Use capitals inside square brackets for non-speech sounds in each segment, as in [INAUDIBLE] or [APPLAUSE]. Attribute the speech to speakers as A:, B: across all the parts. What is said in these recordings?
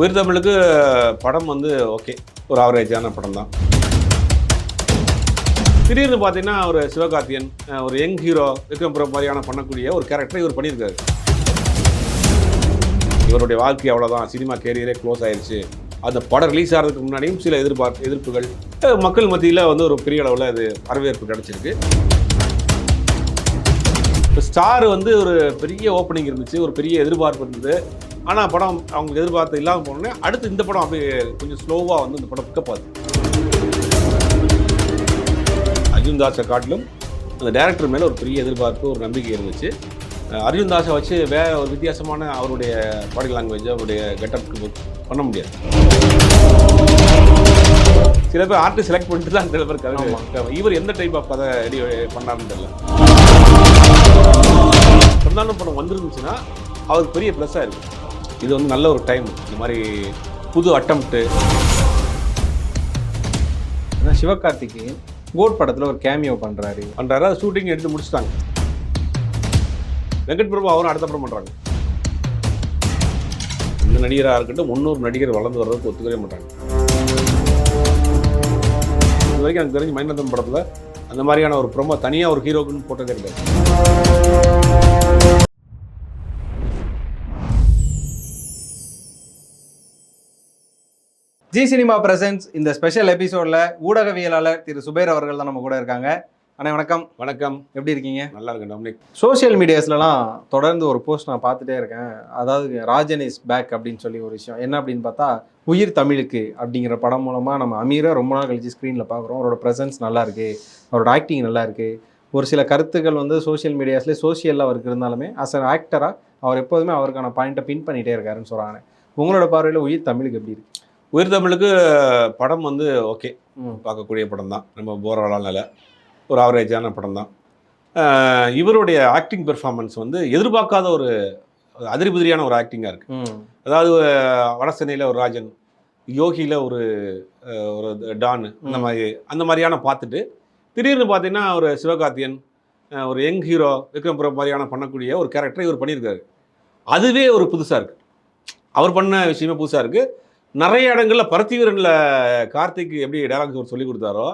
A: உயிர் தமிழுக்கு படம் வந்து ஓகே. ஒரு ஆவரேஜான படம் தான். திடீர்னு பார்த்தீங்கன்னா ஒரு சிவகார்த்தியன் ஒரு யங் ஹீரோ விக்ரம் மாதிரியான பண்ணக்கூடிய ஒரு கேரக்டர் இவர் பண்ணியிருக்காரு. இவருடைய வாழ்க்கை அவ்வளோதான் சினிமா கேரியரே க்ளோஸ் ஆயிடுச்சு அந்த படம் ரிலீஸ் ஆகிறதுக்கு முன்னாடியும் சில எதிர்பார்ப்பு எதிர்ப்புகள் மக்கள் மத்தியில் வந்து ஒரு பெரிய அளவில் அது வரவேற்பு கிடச்சிருக்கு. இப்போ ஸ்டார் வந்து ஒரு பெரிய ஓப்பனிங் இருந்துச்சு. ஒரு பெரிய எதிர்பார்ப்பு இருந்தது. ஆனால் படம் அவங்க எதிர்பார்த்து இல்லாமல் போனோடனே அடுத்து இந்த படம் அப்படியே கொஞ்சம் ஸ்லோவாக வந்து இந்த படம் பிக்கப் ஆகுது. அர்ஜுன் தாஸை காட்டிலும் அந்த டேரக்டர் மேலே ஒரு பெரிய எதிர்பார்ப்பு ஒரு நம்பிக்கை இருந்துச்சு. அர்ஜுன் தாஸை வச்சு வேற ஒரு வித்தியாசமான அவருடைய பாடி லாங்குவேஜ் அவருடைய கெட்டப்க்கு பண்ண முடியாது. சில பேர் ஆர்டிஸ்ட் செலக்ட் பண்ணிட்டு தான் சில பேர் கதை இவர் எந்த டைப் ஆஃப் கதை ரெடி பண்ணாருன்னு தெரியல. இருந்தாலும் படம் வந்துருந்துச்சுன்னா அவருக்கு பெரிய ப்ளஸ்ஸாக இருக்கும் இது வந்து நல்ல ஒரு டைம் இந்த மாதிரி புது அட்டம்ப்ட்டு
B: ஏன்னா சிவகார்த்திக்கு கோட் படத்தில் ஒரு கேமியோ பண்ணுறாரு
A: பண்ணுறாரு அதை ஷூட்டிங் எடுத்து முடிச்சிட்டாங்க. வெங்கட் பிரபு அவரும் அடுத்த படம் பண்ணுறாங்க இந்த நடிகராக இருக்கட்டும் முன்னூறு நடிகர் வளர்ந்து வர்றதுக்கு ஒத்துக்கவே மாட்டாங்க. இது வரைக்கும் எனக்கு தெரிஞ்சு மைனந்தம் படத்தில் அந்த மாதிரியான ஒரு ப்ரொமோ தனியாக ஒரு ஹீரோக்குன்னு போட்டதே கிடையாது.
B: ஜி சினிமா பிரசன்ஸ் இந்த ஸ்பெஷல் எபிசோட்ல ஊடகவியலாளர் திரு சுபேர் அவர்கள் தான் நம்ம கூட இருக்காங்க. அண்ணா வணக்கம்.
A: வணக்கம்.
B: எப்படி இருக்கீங்க?
A: நல்லா இருக்கு டொமினிக்.
B: சோஷியல் மீடியாஸ்லலாம் தொடர்ந்து ஒரு போஸ்ட் நான் பார்த்துட்டே இருக்கேன். அதாவது ராஜன் இஸ் பேக் அப்படின்னு சொல்லி ஒரு விஷயம். என்ன அப்படின்னு பார்த்தா உயிர் தமிழுக்கு அப்படிங்கிற படம் மூலமாக நம்ம அமீரை ரொம்ப நாள் கழிச்சு ஸ்க்ரீனில் பார்க்குறோம். அவரோட ப்ரெசன்ஸ் நல்லா இருக்கு. அவரோட ஆக்டிங் நல்லா இருக்கு. ஒரு சில கருத்துக்கள் வந்து சோஷியல் மீடியாஸ்லேயே சோஷியலில் அவருக்கு இருந்தாலுமே அஸ் அன் ஆக்டராக அவர் எப்போதுமே அவருக்கான பாயிண்ட்டை பின் பண்ணிகிட்டே இருக்காருன்னு சொல்கிறாங்க உங்களோட பார்வையில் உயிர் தமிழுக்கு எப்படி இருக்கு?
A: உயிர் தமிழுக்கு படம் வந்து ஓகே. பார்க்கக்கூடிய படம் தான் நம்ம போகிறவளால ஒரு ஆவரேஜான படம் தான் இவருடைய ஆக்டிங் பெர்ஃபார்மன்ஸ் வந்து எதிர்பார்க்காத ஒரு அதிரிபுதிரியான ஒரு ஆக்டிங்காக இருக்குது அதாவது அஹ், வடசென்னையில் ஒரு ராஜன் யோகியில் ஒரு ஒரு டான் அந்த. மாதிரி அந்த மாதிரியான பார்த்துட்டு திடீர்னு பார்த்தீங்கன்னா ஒரு சிவகார்த்தியன் ஒரு யங் ஹீரோ விக்ரம் பிரபு மாதிரியான பண்ணக்கூடிய ஒரு கேரக்டர் இவர் பண்ணியிருக்காரு. அதுவே ஒரு புதுசாக இருக்குது அவர் பண்ண விஷயமே புதுசாக இருக்குது நிறைய இடங்களில் பரத்திவீரனில் கார்த்திக் எப்படி டேலாக்ஸ் ஒரு சொல்லி கொடுத்தாரோ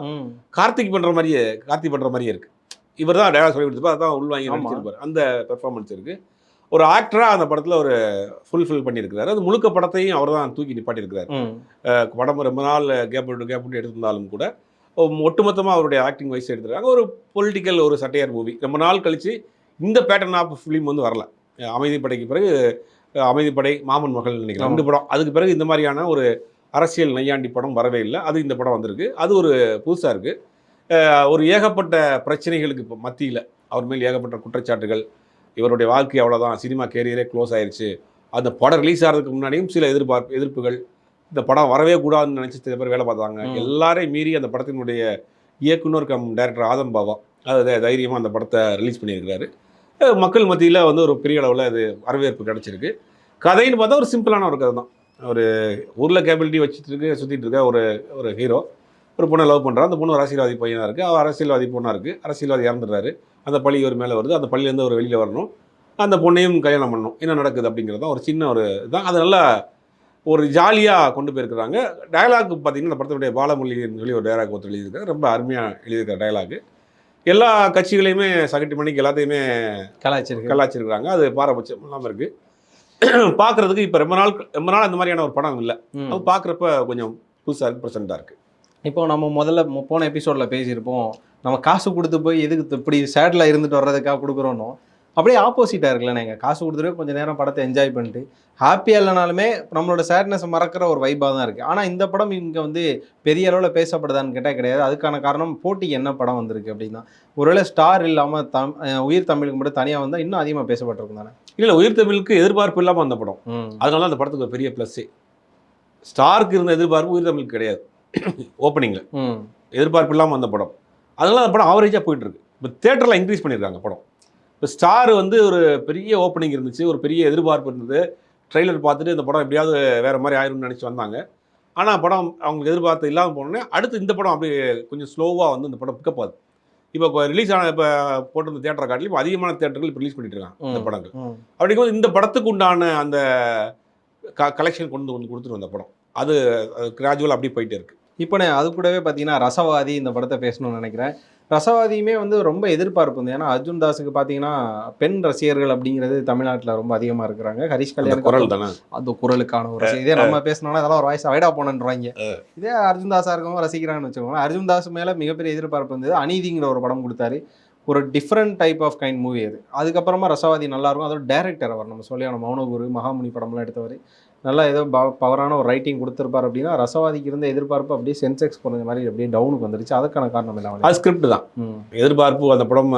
A: கார்த்திக் பண்ணுற மாதிரியே கார்த்திக் பண்ணுற மாதிரியே இருக்குது இவர் தான் டேலாக் சொல்லி கொடுத்துப்பா அதான் உள்வாங்கி. நடிச்சிருப்பார். அந்த பெர்ஃபார்மன்ஸ் இருக்குது ஒரு ஆக்டராக அந்த படத்தில் ஒரு ஃபுல்ஃபில் பண்ணியிருக்கிறாரு. அது முழுக்க படத்தையும் அவர் தான் தூக்கி நிப்பாட்டியிருக்கிறார். படம் ரொம்ப நாள் கேப் விட்டு கேப் விட்டு எடுத்திருந்தாலும் கூட ஒட்டுமொத்தமாக அவருடைய ஆக்டிங் வைஸ் எடுத்துருக்காங்க. ஒரு பொலிட்டிக்கல் ஒரு சட்டையர் மூவி ரொம்ப நாள் கழித்து இந்த பேட்டர்ன் ஆஃப் ஃபிலிம் வந்து வரல. அஹ் அமைதிப்படைக்கு பிறகு அமைதிப்படை மாமன் மகள் நினைக்கிறேன். ரெண்டு படம். அதுக்கு பிறகு இந்த மாதிரியான ஒரு அரசியல் நையாண்டி படம் வரவே இல்லை. அது இந்த படம் வந்திருக்கு. அது ஒரு புதுசாக இருக்குது ஒரு ஏகப்பட்ட பிரச்சனைகளுக்கு இப்போ மத்தியில் அவர் மேல் ஏகப்பட்ட குற்றச்சாட்டுகள். இவருடைய வாழ்க்கை அவ்வளோதான் சினிமா கேரியரே க்ளோஸ் ஆயிருச்சு. அந்த படம் ரிலீஸ் ஆகிறதுக்கு முன்னாடியும் சில எதிர்பார்ப்பு எதிர்ப்புகள். இந்த படம் வரவே கூடாதுன்னு நினச்சி சில பேர் வேலை பார்த்தாங்க. எல்லாரையும் மீறி அந்த படத்தினுடைய இயக்குனர் கம் டைரக்டர் ஆதம் பாபா அது தைரியமாக அந்த படத்தை ரிலீஸ் பண்ணியிருக்கிறாரு. மக்கள் மத்தியில் வந்து ஒரு பெரிய அளவில் அது வரவேற்பு கிடச்சிருக்கு. கதைன்னு பார்த்தா ஒரு சிம்பிளான ஒரு கதை தான். ஒரு ஊரில் கேபிலிட்டி வச்சுட்டு இருக்க சுற்றிட்டு இருக்க ஒரு ஒரு ஹீரோ ஒரு பொண்ணை லவ் பண்ணுறான் அந்த பொண்ணு ஒரு அரசியல்வாதி பையனாக இருக்குது அவள் அரசியல்வாதி பொண்ணாக இருக்குது அரசியல்வாதி இறந்துடுறாரு. அந்த பள்ளி ஒரு மேலே வருது. அந்த பள்ளியிலேருந்து ஒரு வெளியில் வரணும். அந்த பொண்ணையும் கல்யாணம் பண்ணணும். என்ன நடக்குது அப்படிங்கிறது தான் ஒரு சின்ன ஒரு இதுதான் அது நல்லா ஒரு ஜாலியாக கொண்டு போயிருக்கிறாங்க. டயலாக் பார்த்தீங்கன்னா அந்த படத்தினுடைய பாலமொழின்னு சொல்லி ஒரு டயலாக் ஒருத்தர் எழுதியிருக்காரு. ரொம்ப அருமையாக எழுதியிருக்கார் டயலாக் எல்லா கட்சிகளையுமே சகட்டி மணிக்கு எல்லாத்தையுமே
B: கலாச்சிருக்கு
A: கலாச்சிருக்கிறாங்க அது பாரபட்சம் இல்லாமல் இருக்குது [CLEARS THROAT] பார்க்குறதுக்கு இப்போ ரொம்ப நாள் ரொம்ப நாள் அந்த மாதிரியான ஒரு படம் இல்லை. அது பார்க்குறப்ப கொஞ்சம் புதுசாக இருக்கு ப்ரெசென்ட்டாக இருக்குது
B: இப்போ நம்ம முதல்ல போன எபிசோட்ல பேசியிருப்போம். நம்ம காசு கொடுத்து போய் எதுக்கு இப்படி சேட்ல இருந்துட்டு வர்றதுக்காக கொடுக்குறோனோ அப்படியே ஆப்போசிட்டாக இருக்குல்ல நீங்கள் காசு கொடுத்துட்டு கொஞ்சம் நேரம் படத்தை என்ஜாய் பண்ணிட்டு ஹாப்பியாக இல்லைனாலுமே நம்மளோட சேட்னஸ் மறக்கிற ஒரு வைப்பாக தான் இருக்குது ஆனால் இந்த படம் இங்கே வந்து பெரிய அளவில் பேசப்படுதான்னு கேட்டால் கிடையாது. அதுக்கான காரணம் போட்டிக்கு என்ன படம் வந்திருக்கு அப்படின்னா ஒருவேளை ஸ்டார் இல்லாமல் தம் உயிர் தமிழுக்கு மட்டும் தனியாக வந்தால் இன்னும் அதிகமாக பேசப்பட்டிருக்கும் தானே?
A: இல்லை உயிர் தமிழுக்கு எதிர்பார்ப்பு இல்லாமல் அந்த படம். அதனால தான் அந்த படத்துக்கு ஒரு பெரிய ப்ளஸ்ஸே ஸ்டாருக்கு இருந்த எதிர்பார்ப்பு உயிர் தமிழுக்கு கிடையாது. [COUGHS] ஓப்பனிங்கில்
B: ம்.
A: எதிர்பார்ப்பு இல்லாமல் வந்த படம். அதனால அந்த படம் ஆவரேஜாக போயிட்டு இருக்கு. இப்போ தேட்டரில் இன்க்ரீஸ் பண்ணியிருக்காங்க படம். இப்போ ஸ்டார் வந்து ஒரு பெரிய ஓப்பனிங் இருந்துச்சு ஒரு பெரிய எதிர்பார்ப்பு இருந்தது. ட்ரெய்லர் பார்த்துட்டு இந்த படம் எப்படியாவது வேறு மாதிரி ஆயிரும்னு நினச்சி வந்தாங்க. ஆனால் படம் அவங்களுக்கு எதிர்பார்த்து இல்லாமல் போனோடனே அடுத்து இந்த படம் அப்படியே கொஞ்சம் ஸ்லோவாக வந்து இந்த படம் பிக்கப் ஆகுது. இப்போ ரிலீஸ் ஆன இப்போ போட்டிருந்த தேட்டரை காட்டிலும் அதிகமான தேட்டர்கள் இப்போ ரிலீஸ் பண்ணிட்டு இருக்காங்க இந்த. படங்கள். அப்படிங்கும்போது இந்த படத்துக்கு உண்டான அந்த கலெக்ஷன் கொண்டு வந்து கொடுத்துட்டு வந்த படம். அது கிராஜுவல் அப்படி போயிட்டே இருக்கு.
B: இப்போ நான் அது கூடவே பார்த்தீங்கன்னா ரசவாதி இந்த படத்தை பேசணும்னு நினைக்கிறேன். ரசவாதியுமே வந்து ரொம்ப எதிர்பார்ப்பு வந்து. ஏன்னா அர்ஜுன் தாஸுக்கு பார்த்தீங்கன்னா பெண் ரசிகர்கள் அப்படிங்கிறது தமிழ்நாட்டில் ரொம்ப அதிகமாக இருக்கிறாங்க. ஹரிஷ் கல்யாண்
A: குரல் தானே?
B: அந்த குரலுக்கான ஒரு இதே நம்ம பேசணும்னா அதெல்லாம் ஒரு வாய்ஸ் அவைடா போனன்றாங்க இதே அர்ஜுன் தாஸா இருக்கவங்க ரசிக்கிறாங்கன்னு வச்சுக்கோங்க அர்ஜுன் தாஸ் மேல மிகப்பெரிய எதிர்பார்ப்பு இருந்தது அநீதிங்கிற ஒரு படம் கொடுத்தாரு. ஒரு different type of kind movie அது. அதுக்கப்புறமா ரசவாதி நல்லா இருக்கும். அதோட டேரக்டர் அவர் நம்ம சொல்லியான மௌனகுரு மகாமுனி படம்லாம் எடுத்தவர். நல்லா ஏதோ பவரான ஒரு ரைட்டிங் கொடுத்துருப்பார் அப்படின்னா ரசவாதிக்கு இருந்த எதிர்பார்ப்பு அப்படியே சென்செக்ஸ் குறைஞ்ச மாதிரி அப்படியே டவுனுக்கு வந்துருச்சு. அதுக்கான காரணம் என்ன
A: அது ஸ்கிரிப்ட் தான். எதிர்பார்ப்பு அந்த படம்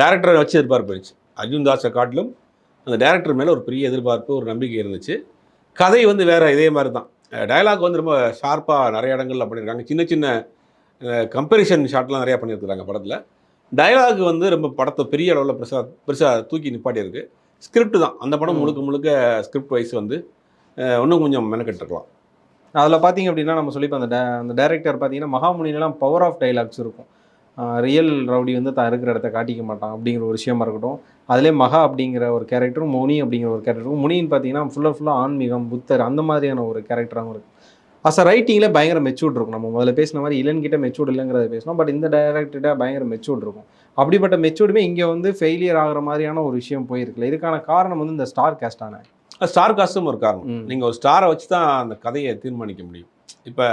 A: டேரக்டரை வச்சு எதிர்பார்ப்பு இருந்துச்சு அர்ஜுன் தாஸை காட்டிலும் அந்த டேரக்டர் மேலே ஒரு பெரிய எதிர்பார்ப்பு ஒரு நம்பிக்கை இருந்துச்சு. கதை வந்து வேற இதே மாதிரி தான். டயலாக் வந்து ரொம்ப ஷார்ப்பாக நிறைய இடங்கள்ல பண்ணியிருக்காங்க. சின்ன சின்ன கம்பேரிஷன் ஷாட்லாம் நிறையா பண்ணியிருக்கிறாங்க படத்தில். டயலாக் வந்து ரொம்ப படத்தை பெரிய அளவில் பெருசாக பெருசாக தூக்கி நிப்பாட்டியிருக்கு. ஸ்கிரிப்ட் தான். அந்த படம். முழுக்க முழுக்க ஸ்கிரிப்ட் வைஸ் வந்து இன்னும் கொஞ்சம் மெனக்கெட்டுருக்கலாம்
B: அதில் பார்த்தீங்க அப்படின்னா நம்ம சொல்லி அந்த டே அந்த டேரக்டர் பார்த்தீங்கன்னா மகாமுனிலாம் பவர் ஆஃப் டைலாக்ஸ் இருக்கும். ரியல் ரவுடி வந்து தான் இருக்கிற இடத்த காட்டிக்க மாட்டான் அப்படிங்கிற ஒரு விஷயமா இருக்கட்டும். அதிலே மகா அப்படிங்கிற ஒரு கேரக்டரும் முனி அப்படிங்கிற ஒரு கேரக்டரும் முனின்னு பார்த்தீங்கன்னா ஃபுல்லாக ஃபுல்லாக ஆன்மீகம் புத்தர் அந்த மாதிரியான ஒரு கேரக்டராகவும் இருக்கும். அஸ் அ ரைட்டிங்கில் பயங்கர மெச்சூர்ட் இருக்கும். நம்ம முதல்ல பேசின மாதிரி இளன் கிட்ட மெச்சூர்ட் இல்லைங்கிறத பேசணும் பட் இந்த டைரக்டர்கிட்ட பயங்கர மெச்சூர்ட் இருக்கும். அப்படிப்பட்ட மெச்சூர்டுமே இங்கே வந்து ஃபெயிலியர் ஆகுற மாதிரியான ஒரு விஷயம் போயிருக்குல்ல. இதுக்கான காரணம் வந்து இந்த ஸ்டார் கேஸ்டான
A: ஸ்டார் காஸ்டும் ஒரு காரணம். நீங்கள் ஒரு ஸ்டாரை வச்சு தான் அந்த கதையை தீர்மானிக்க முடியும். இப்போ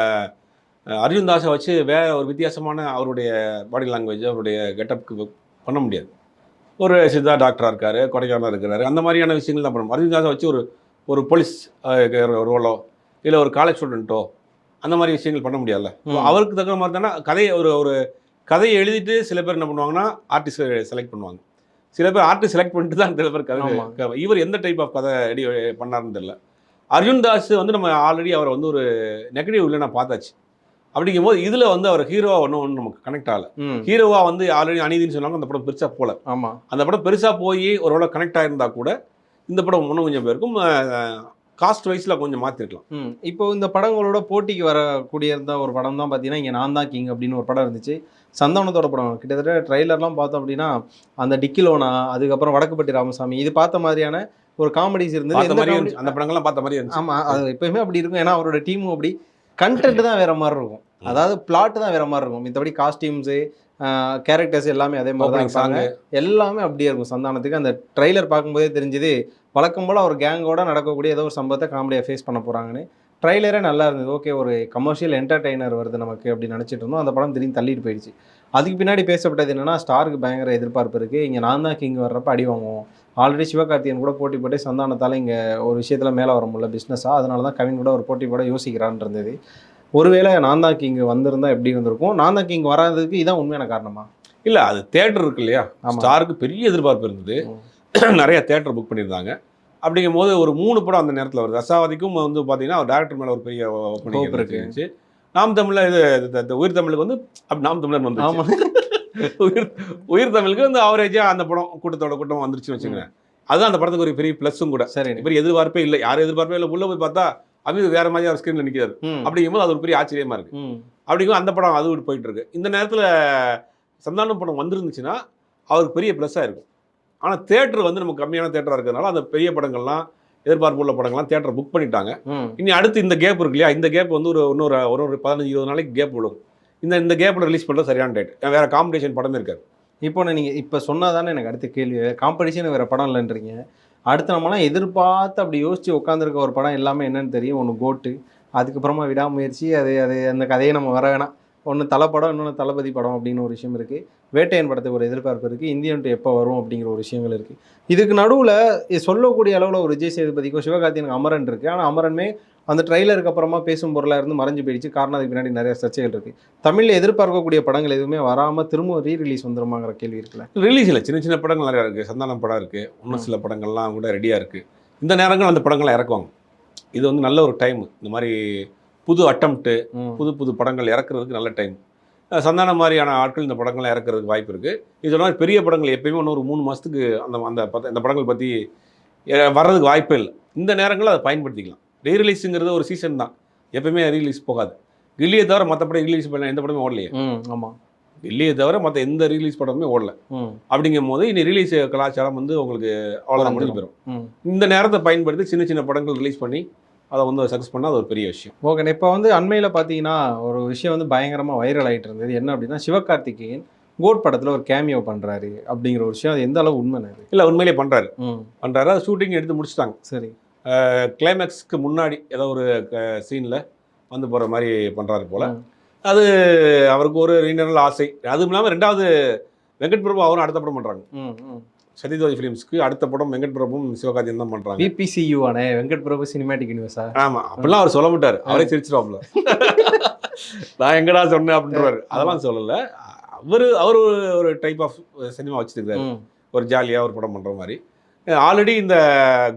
A: அர்ஜுன் தாஸை வச்சு வேற ஒரு வித்தியாசமான அவருடைய பாடி லாங்குவேஜ் அவருடைய கெட்டப்க்கு பண்ண முடியாது. ஒரு சித்தா டாக்டராக இருக்காரு கொடைக்கானல் இருக்கிறாரு அந்த மாதிரியான விஷயங்கள் தான் பண்ணணும் அர்ஜுன் தாஸை வச்சு ஒரு ஒரு போலீஸ் ரோலோ இல்லை ஒரு காலேஜ் ஸ்டூடெண்ட்டோ அந்த மாதிரி விஷயங்கள் பண்ண முடியாதுல்ல. அவருக்கு தகுந்த மாதிரி தானே கதையை ஒரு ஒரு கதையை எழுதிட்டு சில பேர் என்ன பண்ணுவாங்கன்னா ஆர்டிஸ்ட் செலக்ட் பண்ணுவாங்க. சில பேர் ஆர்டிஸ்ட் செலக்ட் பண்ணிட்டு தான் சில பேர் கதை இவர் எந்த டைப் ஆஃப் கதை ரெடி பண்ணாருன்னு தெரியல. அர்ஜுன் தாஸ் வந்து நம்ம ஆல்ரெடி அவரை வந்து ஒரு நெகட்டிவ் இல்லைன்னா பார்த்தாச்சு. அப்படிங்கும்போது இதில் வந்து அவர் ஹீரோவா ஒன்றும் ஒன்றும் நமக்கு கனெக்ட் ஆகல. ஹீரோவா வந்து ஆல்ரெடி அநீதின்னு சொன்னாங்க அந்த படம் பெருசாக போல
B: ஆமாம்
A: அந்த படம் பெருசாக போய் ஒருவேளை கனெக்ட் ஆயிருந்தா கூட இந்த படம் இன்னும் கொஞ்சம் பேருக்கும் காஸ்ட் வைஸில் கொஞ்சம் மாற்றிருக்கலாம்
B: இப்போ இந்த படங்களோட போட்டிக்கு வரக்கூடிய இருந்த ஒரு படம் தான் பார்த்தீங்கன்னா இங்கே நான் தான் கிங் அப்படின்னு ஒரு படம் இருந்துச்சு. சந்தானத்தோட படம். கிட்டத்தட்ட ட்ரைலர்லாம் பார்த்தோம் அப்படின்னா அந்த டிக்கிலோனா அதுக்கப்புறம் வடக்குப்பட்டி ராமசாமி இது பார்த்த மாதிரியான ஒரு காமெடிஸ் இருந்தது.
A: அந்த படங்கள்லாம் பார்த்த மாதிரி இருந்துச்சு.
B: ஆமா அது எப்பயுமே அப்படி இருக்கும். ஏன்னா அவரோட டீமும் அப்படி. கண்டென்ட் தான் வேற மாதிரி இருக்கும். அதாவது பிளாட் தான் வேற மாதிரி இருக்கும். மித்தபடி காஸ்டியூம்ஸு கேரக்டர்ஸ் எல்லாமே அதே மாதிரி தான் இருப்பாங்க. எல்லாமே அப்படியே இருக்கும். சந்தானத்துக்கு அந்த ட்ரைலர் பார்க்கும்போதே தெரிஞ்சது வழக்கம் போல் ஒரு கேங்கோட நடக்கக்கூடிய ஏதோ ஒரு சம்பவத்தை காமெடியாக ஃபேஸ் பண்ண போகிறாங்கன்னு ட்ரைலரே நல்லா இருந்தது. ஓகே ஒரு கமர்ஷியல் என்டர்டெய்னர் வருது நமக்கு அப்படின்னு நினச்சிட்டு இருந்தோம். அந்த படம் திடீர்னு தள்ளிட்டு போயிடுச்சு. அதுக்கு பின்னாடி பேசப்பட்டது என்னன்னா ஸ்டாருக்கு பயங்கர எதிர்பார்ப்பு இருக்குது இங்கே நான் தான் கிங் வர்றப்ப அடி வாங்குவோம். ஆல்ரெடி சிவகார்த்தியன் கூட போட்டி போட்டு சந்தானத்தால் இங்கே ஒரு விஷயத்தில் மேலே வர முடியல பிஸ்னஸாக அதனால தான் கவின் கூட ஒரு போட்டி போட யோசிக்கிறான்னு இருந்தது. ஒருவேளை நான் தான் கிங் வந்திருந்தா எப்படி வந்திருக்கும் நான் தான் கிங் வராததுக்கு இதான் உண்மையான காரணமா?
A: இல்லை அது தேட்டர் இருக்கு இல்லையா. ஸ்டாருக்கு பெரிய எதிர்பார்ப்பு இருந்தது. [CLEARS THROAT] நிறைய தேட்டர் புக் பண்ணியிருந்தாங்க. அப்படிங்கும் போது ஒரு மூணு படம் அந்த நேரத்தில் வருது. ரசாவதிக்கும் வந்து பார்த்தீங்கன்னா அவர் டேரக்டர் மேலே ஒரு பெரிய
B: இருக்கு.
A: இருந்துச்சு நாம் தமிழில் இது உயிர் தமிழுக்கு வந்து நாம் தமிழர் வந்து
B: ஆமா. [LAUGHS]
A: உயிர் உயிர் தமிழுக்கு வந்து ஆவரேஜாக அந்த படம் கூட்டத்தோட கூட்டம் வந்துருச்சுன்னு வச்சுக்கோங்க அதுதான் அந்த படத்துக்கு ஒரு பெரிய ப்ளஸ்ஸும் கூட.
B: சரி.
A: பெரிய எதிர்பார்ப்பே இல்லை. யாரும் எதிர்பார்ப்பே இல்லை. உள்ள போய் பார்த்தா அமீது வேற மாதிரி அவர் ஸ்க்ரீனில் நிற்கிறாரு அப்படிங்கும்போது அது ஒரு பெரிய ஆச்சரியமா இருக்கு. அப்படிங்கும் அந்த படம் அது போயிட்டு இருக்கு. இந்த நேரத்தில் சந்தானம் படம் வந்திருந்துச்சுன்னா அவருக்கு பெரிய ப்ளஸ்ஸாக இருக்கும். ஆனால் தேட்டர் வந்து நமக்கு கம்மியான தேட்டராக இருக்கிறதுனால அந்த பெரிய படங்கள்லாம் எதிர்பார்ப்பு உள்ள படங்கள்லாம் தேட்டர் புக் பண்ணிட்டாங்க. இனி அடுத்து இந்த கேப் இருக்கு இல்லையா? இந்த கேப் வந்து ஒரு இன்னொரு ஒரு ஒரு பதினஞ்சு இருபது நாளைக்கு கேப் விழும். இந்த இந்த கேப்பில் ரிலீஸ் பண்ணுறது சரியான டேட் வேற காம்படிஷன் படமே இருக்காது.
B: இப்போ நான் நீங்கள் இப்போ சொன்னாதானே எனக்கு அடுத்த கேள்வி. காம்படிஷன் வேறு படம் இல்லைன்றீங்க. அடுத்து நம்மலாம் எதிர்பார்த்து அப்படி யோசிச்சு உட்காந்துருக்க ஒரு படம் எல்லாமே என்னன்னு தெரியும். ஒன்று கோட்டு அதுக்கப்புறமா விடாமுயற்சி அது அது அந்த கதையை நம்ம வர வேணாம். ஒன்று தலைப்படம் இன்னொன்று தளபதி படம் அப்படின்னு ஒரு விஷயம் இருக்குது வேட்டையன் படத்துக்கு ஒரு எதிர்பார்ப்பு இருக்குது இந்தியன் டூ எப்போ வரும் அப்படிங்கிற ஒரு விஷயங்கள் இருக்குது இதுக்கு நடுவில் சொல்லக்கூடிய அளவில் ஒரு விஜய் சேதுபதிக்கும் சிவகார்த்திகனுக்கு அமரன் இருக்குது ஆனால் அமரனுமே அந்த ட்ரெய்லருக்கு அப்புறமா பேசும் பொருளாக இருந்து மறைஞ்சு போயிடுச்சு. காரணம் அதுக்கு பின்னாடி நிறைய சர்ச்சைகள் இருக்குது தமிழில் எதிர்பார்க்கக்கூடிய படங்கள் எதுவுமே வராமல் திரும்ப ரீ ரிலீஸ் வந்துருமாங்கிற கேள்வி இருக்குல்ல?
A: ரிலீஸ் இல்லை. சின்ன சின்ன படங்கள் நிறையா இருக்குது சந்தானம் படம் இருக்குது இன்னும் சில படங்கள்லாம் கூட ரெடியாக இருக்குது இந்த நேரங்கள் அந்த படங்களை இறக்குவாங்க. இது வந்து நல்ல ஒரு டைம் இந்த மாதிரி புது அட்டம்ப்ட்டு. புது புது படங்கள் இறக்குறதுக்கு நல்ல டைம் சந்தானம் மாதிரியான ஆட்கள் இந்த படங்களை இறக்குறதுக்கு வாய்ப்பு இருக்குது இது மாதிரி பெரிய படங்கள் எப்பயுமே இன்னும் ஒரு மூணு மாதத்துக்கு அந்த அந்த பத்த இந்த படங்கள் பற்றி வர்றதுக்கு வாய்ப்பே இல்லை. இந்த நேரங்களில் அதை பயன்படுத்திக்கலாம். ரீரிலீஸுங்கிறது ஒரு சீசன் தான். எப்பயுமே ரீலீஸ் போகாது. கில்லியை தவிர மற்ற படம் ரிலீஸ் பண்ண எந்த படமே ஓடலையே.
B: ஆமாம்
A: வெளியே தவிர மற்ற எந்த ரிலீஸ் படமுமே ஓடல. அப்படிங்கும் போது இனி ரிலீஸ் கலாச்சாரம் வந்து உங்களுக்கு அவ்வளோதான் முடிஞ்சு போயிடும் இந்த நேரத்தை பயன்படுத்தி சின்ன சின்ன படங்கள் ரிலீஸ் பண்ணி அதை வந்து சக்ஸஸ் பண்ணால் அது ஒரு பெரிய விஷயம்.
B: ஓகே இப்போ வந்து அண்மையில் பார்த்தீங்கன்னா ஒரு விஷயம் வந்து பயங்கரமாக வைரல் ஆகிட்டு இருந்தது. என்ன அப்படின்னா சிவகார்த்திகேயன் கோட் படத்தில் ஒரு கேமியோ பண்ணுறாரு அப்படிங்கிற ஒரு விஷயம். அது எந்த அளவு அது
A: இல்லை உண்மையிலேயே பண்ணுறாரு பண்ணுறாரு அது ஷூட்டிங் எடுத்து முடிச்சிட்டாங்க.
B: சரி.
A: கிளைமேக்ஸ்க்கு முன்னாடி ஏதோ ஒரு சீனில் வந்து போகிற மாதிரி பண்ணுறாரு போல். அது அவருக்கு ஒரு ரீனரல் ஆசை. அதுவும் இல்லாமல் ரெண்டாவது வெங்கட் பிரபு அவரும் அடுத்த படம் பண்ணுறாங்க சத்யஜோதி ஃபிலிம்ஸ்க்கு அடுத்த படம் வெங்கட் பிரபுவும் சிவகார்த்தியும் தான் பண்ணுறாங்க
B: பிபிசியூ ஆனே வெங்கட் பிரபு சினிமேட்டிக் யூனிவர்ஸா
A: ஆமாம் அப்படிலாம் அவர் சொல்ல மாட்டார். அவரே சிரிச்சிருவாப்ல. நான் எங்கடா சொன்னேன் அப்படின்றவாரு அதெல்லாம் சொல்லலை. அவர் அவர் ஒரு டைப் ஆஃப் சினிமா வச்சுருக்காரு ஒரு ஜாலியாக ஒரு படம் பண்ணுற மாதிரி. ஆல்ரெடி இந்த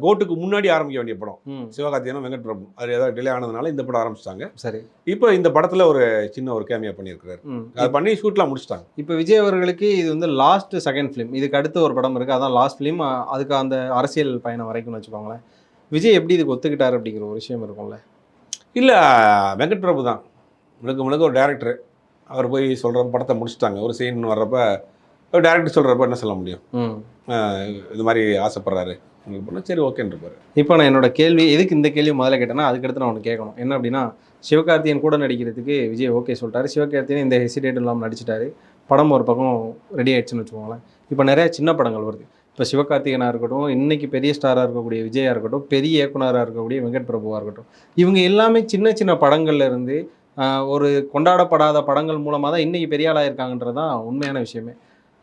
A: கோட்டுக்கு முன்னாடி ஆரம்பிக்க வேண்டிய படம். சிவகார்த்தியனும் வெங்கட் பிரபு அது ஏதாவது டிலே ஆனதுனால இந்த படம் ஆரம்பிச்சிட்டாங்க.
B: சரி.
A: இப்போ இந்த படத்தில் ஒரு சின்ன ஒரு கேமியா பண்ணியிருக்கிறாரு.
B: ம்.
A: அது பண்ணி ஷூட்லாம் முடிச்சிட்டாங்க.
B: இப்போ விஜய் அவர்களுக்கு இது வந்து லாஸ்ட் செகண்ட் ஃபிலிம் இதுக்கு அடுத்து ஒரு படம் இருக்குது அதான் லாஸ்ட் ஃபிலிம் அதுக்கு அந்த அரசியல் பயணம் வரைக்கும்னு வச்சுக்கோங்களேன். விஜய் எப்படி இதுக்கு ஒத்துக்கிட்டாரு அப்படிங்கிற ஒரு விஷயம் இருக்கும்ல?
A: இல்லை வெங்கட் பிரபு தான். முழுக்க முழுக்க ஒரு டேரக்டர் அவர் போய் சொல்கிற படத்தை முடிச்சிட்டாங்க. ஒரு சீன் வர்றப்ப டேரக்டர் சொல்கிறப்ப என்ன சொல்ல முடியும்? இது மாதிரி ஆசைப்படுறாரு. உங்களுக்கு பண்ணால் சரி ஓகேன்னு இருப்பாரு
B: இப்போ நான் என்னோட கேள்வி எதுக்கு இந்த கேள்வி முதல்ல கேட்டேன்னா அதுக்கடுத்து நான் ஒன்று கேட்கணும். என்ன அப்படின்னா சிவகார்த்தியன் கூட நடிக்கிறதுக்கு விஜய் ஓகே சொல்லிட்டாரு. சிவகார்த்தியன் இந்த ஹெசிடேட் இல்லாமல் நடிச்சிட்டாரு. படம் ஒரு பக்கம் ரெடி ஆயிடுச்சுன்னு வச்சுக்கோங்களேன். இப்போ நிறைய சின்ன படங்கள் வருது. இப்போ சிவகார்த்திகனாக இருக்கட்டும் இன்னைக்கு பெரிய ஸ்டாராக இருக்கக்கூடிய விஜயா இருக்கட்டும் பெரிய இயக்குனராக இருக்கக்கூடிய வெங்கட் பிரபுவாக இருக்கட்டும் இவங்க எல்லாமே சின்ன சின்ன படங்கள்ல இருந்து ஆஹ், ஒரு கொண்டாடப்படாத படங்கள் மூலமாக தான் இன்னைக்கு பெரிய ஆளாக இருக்காங்கன்றது தான் உண்மையான விஷயமே.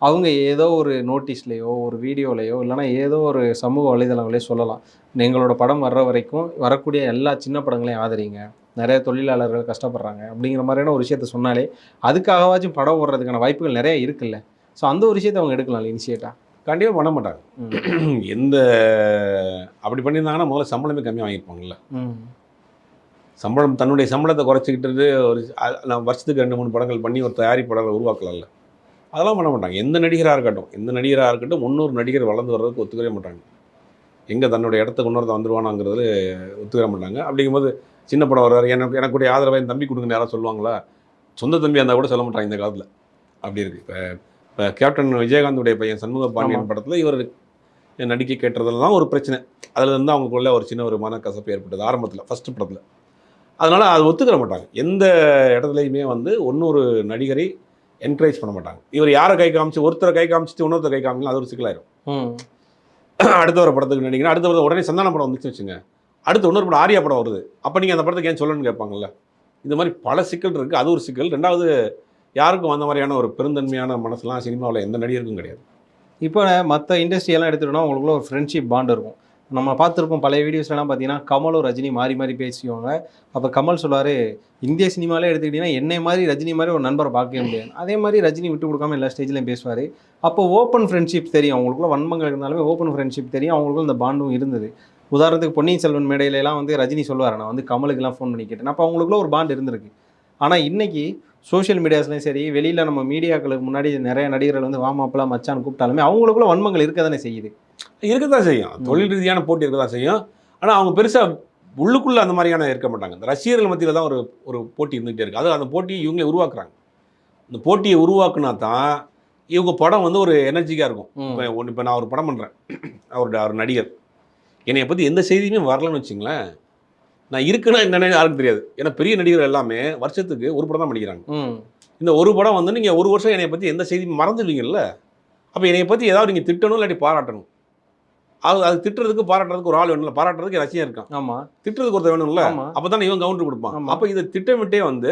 B: அவங்க ஏதோ ஒரு நோட்டீஸ்லேயோ ஒரு வீடியோலையோ இல்லைனா ஏதோ ஒரு சமூக வலைதளங்களே சொல்லலாம். எங்களோட படம் வர்ற வரைக்கும் வரக்கூடிய எல்லா சின்ன படங்களையும் ஆதரிங்க. நிறைய தொழிலாளர்கள் கஷ்டப்படுறாங்க அப்படிங்கிற மாதிரியான ஒரு விஷயத்த சொன்னாலே அதுக்காகவாச்சும் படம் ஓடுறதுக்கான வாய்ப்புகள் நிறைய இருக்குல்ல. ஸோ அந்த ஒரு விஷயத்தை அவங்க எடுக்கலாம் இனிஷியேட்டா
A: கண்டிப்பாக பண்ண மாட்டாங்க. [CLEARS THROAT] எந்த அப்படி பண்ணியிருந்தாங்கன்னா முதல்ல சம்பளமே கம்மியாக வாங்கியிருப்பாங்கல்ல. சம்பளம் தன்னுடைய சம்பளத்தை குறைச்சிக்கிட்டு ஒரு நான் வருஷத்துக்கு ரெண்டு மூணு படங்கள் பண்ணி ஒரு தயாரிப்பாளரை உருவாக்கலாம்ல. அதெல்லாம் பண்ண மாட்டாங்க. எந்த நடிகராக இருக்கட்டும் எந்த நடிகராக இருக்கட்டும் முன்னூறு நடிகர் வளர்ந்து வர்றதுக்கு ஒத்துக்கவே மாட்டாங்க. எங்கே தன்னுடைய இடத்துக்கு இன்னொருத்த வந்துருவானாங்கிறது ஒத்துக்கவே மாட்டாங்க. அப்படிங்கும்போது சின்ன படம் வர்றாரு எனக்கு எனக்குடைய ஆதரவை என் தம்பி கொடுங்க யாராவது சொல்லுவாங்களா? சொந்த தம்பி இருந்தால் கூட சொல்ல மாட்டாங்க இந்த காலத்தில். அப்படி இருக்குது இப்போ இப்போ கேப்டன் விஜயகாந்துடைய பையன் சண்முக பாண்டியன். படத்தில் இவர் நடிக்க கேட்டதெல்லாம் ஒரு பிரச்சனை. அதில் இருந்து அவங்களுக்குள்ள ஒரு சின்ன ஒரு மனக்கசப்பு ஏற்பட்டது ஆரம்பத்தில் ஃபஸ்ட்டு படத்தில். அதனால் அது ஒத்துக்கிற மாட்டாங்க. எந்த இடத்துலையுமே வந்து இன்னொரு நடிகரை என்கரேஜ் பண்ண மாட்டாங்க. இவர் யாரை கை காமிச்சு ஒருத்தரை கை காமிச்சிட்டு இன்னொருத்தர் கை காமிக்கலாம் அது ஒரு சிக்கலாயிரும் [CLEARS THROAT] அடுத்த ஒரு படத்துக்கு நடிக்கிறேன் அடுத்த படம் உடனே சந்தான படம் வந்துச்சு வச்சுங்க. அடுத்து இன்னொரு படம் ஆரியா படம் வருது. அப்போ நீங்கள் அந்த படத்துக்கு ஏன் சொல்லணும்னு கேட்பாங்கல்ல? இந்த மாதிரி பல சிக்கல் இருக்குது அது ஒரு சிக்கல் ரெண்டாவது யாருக்கும் அந்த மாதிரியான ஒரு பெருந்தன்மையான மனசுலாம் சினிமாவில் எந்த நடிகருக்கும் கிடையாது.
B: இப்போ மற்ற இண்டஸ்ட்ரியெல்லாம் எடுத்துட்டோம்னா உங்களுக்குள்ள ஒரு ஃப்ரெண்ட்ஷிப் பாண்ட் இருக்கும். நம்ம பார்த்துருப்போம் பழைய வீடியோஸ்லாம் பார்த்தீங்கன்னா கமலும் ரஜினி மாறி மாறி பேசுவாங்க அப்போ கமல் சொல்லுவார் இந்திய சினிமாலே எடுத்துக்கிட்டிங்கன்னா என்னை மாதிரி ரஜினி மாதிரி ஒரு நண்பரை பார்க்க முடியாது. அதே மாதிரி ரஜினி விட்டு கொடுக்காம எல்லா ஸ்டேஜ்லையும் பேசுவார். அப்போ ஓப்பன் ஃப்ரெண்ட்ஷிப் தெரியும். அவங்களுக்குள்ள வன்மங்கள் இருந்தாலுமே ஓப்பன் ஃப்ரெண்ட்ஷிப் தெரியும். அவங்களுக்கும் இந்த பாண்டும் இருந்தது. உதாரணத்துக்கு பொன்னியின் செல்வன் மேடையிலலாம் வந்து ரஜினி சொல்லுவார் நான் வந்து கமலுக்குலாம் ஃபோன் பண்ணி கேட்டேன். அப்போ அவங்களுக்குள்ள ஒரு பாண்ட் இருந்திருக்கு. ஆனால் இன்றைக்கி சோஷியல் மீடியாஸ்லையும் சரி வெளியில் நம்ம மீடியாக்களுக்கு முன்னாடி நிறைய நடிகர்கள் வந்து வாமாப்பெல்லாம் மச்சான் கூப்பிட்டாலுமே அவங்களுக்குள்ள வன்மங்கள் இருக்க தானே செய்யுது.
A: இருக்க தான் செய்யும் தொழில் ரீதியான போட்டி இருக்க தான் செய்யும். ஆனால் அவங்க பெருசாக உள்ளுக்குள்ளே அந்த மாதிரியான இருக்க மாட்டாங்க. இந்த ரசிகர்கள் மத்தியில் தான் ஒரு ஒரு போட்டி இருந்துகிட்டே இருக்குது அது அந்த போட்டியை இவங்களே உருவாக்குறாங்க. இந்த போட்டியை உருவாக்குனா தான் இவங்க படம் வந்து ஒரு எனர்ஜிக்காக இருக்கும். இப்போ ஒன்று இப்போ நான் ஒரு படம் பண்ணுறேன் அவர் ஒரு நடிகர். என்னைய பற்றி எந்த செய்தியுமே வரலன்னு வச்சுங்களேன். நான் இருக்குன்னா என்னன்னு யாருக்கும் தெரியாது. ஏன்னா பெரிய நடிகர் எல்லாமே வருஷத்துக்கு ஒரு படம் தான் பண்ணிக்கிறாங்க இந்த ஒரு படம் வந்து நீங்கள் ஒரு வருஷம் என்னை பற்றி எந்த செய்தியும் மறந்துடுவீங்கல்ல? அப்போ என்னை பற்றி ஏதாவது நீங்கள் திட்டணும் இல்லாட்டி பாராட்டணும். அது அது திட்டுறதுக்கு பாராட்டுறதுக்கு ஒரு ஆள் வேணும்ல. பாராட்டுறதுக்கு ரசிகன் இருக்கான்.
B: ஆமா.
A: திட்டுறதுக்கு ஒருத்தர் வேணும்ல. அப்போ தானே இவன் கவுண்டர் கொடுப்பான். அப்போ இதை திட்டமிட்டே வந்து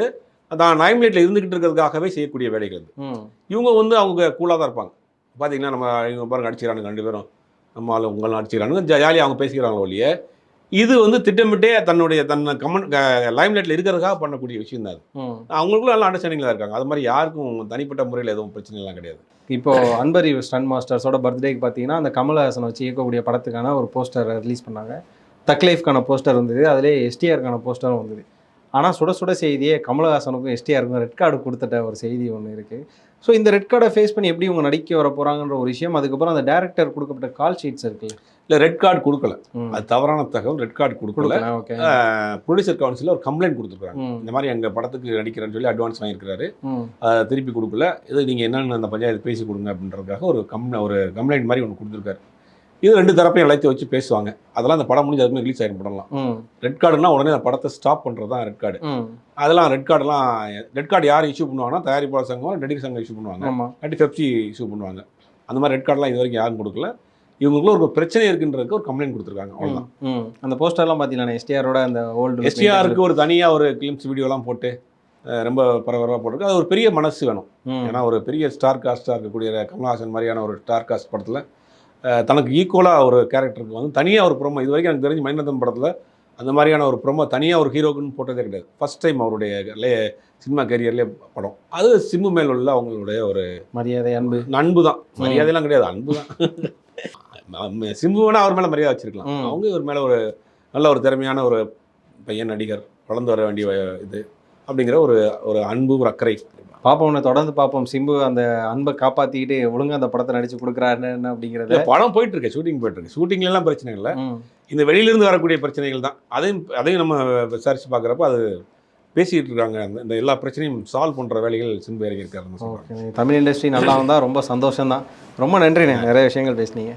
A: தான் நைம்லைட்டில் இருந்துகிட்டு இருக்கிறதுக்காகவே செய்யக்கூடிய வேலைகள் இவங்க வந்து அவங்க கூலாக தான் இருப்பாங்க. பார்த்தீங்கன்னா நம்ம இவங்க பாருங்க அடிச்சுக்கிறானுங்க ரெண்டு பேரும். நம்ம ஆளு உங்களும் அடிச்சுக்கிறானுங்க ஜாலியாக அவங்க பேசிக்கிறாங்களோ ஒழிய இது வந்து திட்டமிட்டே தன்னுடைய தன்னை கமன் லைம்லைட்டில் இருக்கிறதுக்காக பண்ணக்கூடிய விஷயம் தான் அவங்களுக்குள்ள நல்ல அண்டர்ஸ்டாண்டிங்கில் இருக்காங்க. அது மாதிரி யாருக்கும் தனிப்பட்ட முறையில் எதுவும் பிரச்சனைலாம் கிடையாது.
B: இப்போ அன்பரி ஸ்டன் மாஸ்டர்ஸோட பர்த்டேக்கு பார்த்தீங்கன்னா அந்த கமலஹாசனை வச்சு இயக்கக்கூடிய படத்துக்கான ஒரு போஸ்டர் ரிலீஸ் பண்ணாங்க. தக் லைஃப்க்கான போஸ்டர் இருந்தது. அதிலே எஸ்டிஆருக்கான போஸ்டரும் வந்தது. ஆனால் சுட சுட செய்தியே கமலஹாசனுக்கும் எஸ்டிஆருக்கும் ரெட் கார்டு கொடுத்துட்ட ஒரு செய்தி ஒன்று இருக்குது ஸோ இந்த ரெட் கார்டை ஃபேஸ் பண்ணி எப்படி இவங்க நடிக்க வர போகிறாங்கன்ற ஒரு விஷயம் அதுக்கப்புறம் அந்த டேரக்டர் கொடுக்கப்பட்ட கால் ஷீட்ஸ் இருக்குல்ல
A: இல்லை ரெட் கார்டு கொடுக்கல. அது தவறான தகவல் ரெட் கார்டு கொடுக்கல. ப்ரொடியூசர் கவுன்சிலில் ஒரு கம்ப்ளைண்ட் கொடுத்துருக்காங்க இந்த மாதிரி எங்கள் படத்துக்கு நடிக்கிறேன்னு சொல்லி அட்வான்ஸ் வாங்கியிருக்காரு அதை திருப்பி கொடுக்கல. இது நீங்கள் என்னென்னு அந்த பஞ்சாயத்து பேசி கொடுங்க அப்படின்றதுக்காக ஒரு கம் ஒரு கம்ப்ளைண்ட் மாதிரி ஒன்று கொடுத்துருக்காரு. இது ரெண்டு தரப்பையும் எல்லாத்தையும் வச்சு பேசுவாங்க. அதெல்லாம் அந்த படம் முடிஞ்சு அதுமே ரிலீஸ் ஆகிடும் படம்லாம். ரெட் கார்டுனா உடனே அந்த படத்தை ஸ்டாப் பண்ணுறது தான் ரெட் கார்டு அதெல்லாம் ரெட் கார்டுலாம் ரெட் கார்டு யார் இஷ்யூ பண்ணுவாங்கன்னா தயாரிப்பாளர் சங்கம் நடிகர் சங்கம் இஷ்யூ பண்ணுவாங்க. இல்லாட்டி பெப்சி இஷ்யூ பண்ணுவாங்க. அந்த மாதிரி ரெட் கார்டெலாம் இது வரைக்கும் யாரும் கொடுக்கல. இவங்களுக்குள்ள ஒரு பிரச்சனை இருக்குன்றதுக்கு ஒரு கம்ப்ளைண்ட் கொடுத்துருக்காங்க. அவ்வளோதான்
B: அந்த போஸ்டர்லாம் பார்த்தீங்களா எஸ்டிஆரோட அந்த ஓல்டு
A: எஸ்டிஆருக்கு ஒரு தனியாக ஒரு கிளிம்ஸ் வீடியோலாம் போட்டு ரொம்ப பரபரப்பாக போட்டிருக்கு. அது ஒரு பெரிய மனசு வேணும். ஏன்னா ஒரு பெரிய ஸ்டார் காஸ்டாக இருக்கக்கூடிய கமல்ஹாசன் மாதிரியான ஒரு ஸ்டார் காஸ்ட் படத்தில் தனக்கு ஈக்குவலாக ஒரு கேரக்டருக்கு வந்து தனியாக ஒரு ப்ரோமோ இது வரைக்கும் எனக்கு தெரிஞ்சு மணிரத்னம் படத்தில் அந்த மாதிரியான ஒரு ப்ரோமோ தனியாக ஒரு ஹீரோக்குன்னு போட்டதே கிடையாது. ஃபர்ஸ்ட் டைம் அவருடைய சினிமா கேரியர்லேயே படம். அது சிம்பு மேல் உள்ள அவங்களுடைய ஒரு
B: மரியாதை அன்பு.
A: அன்பு தான் மரியாதைலாம் கிடையாது அன்பு தான் [LAUGHS] சிம்பு வேணா அவர் மேலே மரியாதை வச்சிருக்கலாம். அவங்க இவர் மேலே ஒரு நல்ல ஒரு திறமையான ஒரு பையன் நடிகர் வளர்ந்து வர வேண்டிய இது அப்படிங்கிற ஒரு ஒரு அன்பு ஒரு அக்கறை.
B: பாப்போம் தொடர்ந்து பார்ப்போம் சிம்பு அந்த அன்பை காப்பாத்திக்கிட்டு ஒழுங்கா அந்த படத்தை நடிச்சு கொடுக்குறாரு என்ன அப்படிங்கறத.
A: படம் போயிட்டு இருக்கு ஷூட்டிங் போயிட்டு இருக்கு. ஷூட்டிங்ல எல்லாம் பிரச்சனை இல்லை. இந்த வெளியிலிருந்து வரக்கூடிய பிரச்சனைகள் தான். அதையும் அதையும் நம்ம விசாரிச்சு பார்க்குறப்ப அது பேசிக்கிட்டு இருக்காங்க. அந்த இந்த எல்லா பிரச்சனையும் சால்வ் பண்ற வேலைகள் சிம்பு இறங்கி இருக்காருன்னு சொல்றாங்க.
B: ஓகே தமிழ் இண்டஸ்ட்ரி நல்லா வந்தா ரொம்ப சந்தோஷம் தான் ரொம்ப நன்றிண்ணே நிறைய விஷயங்கள் பேசுனீங்க.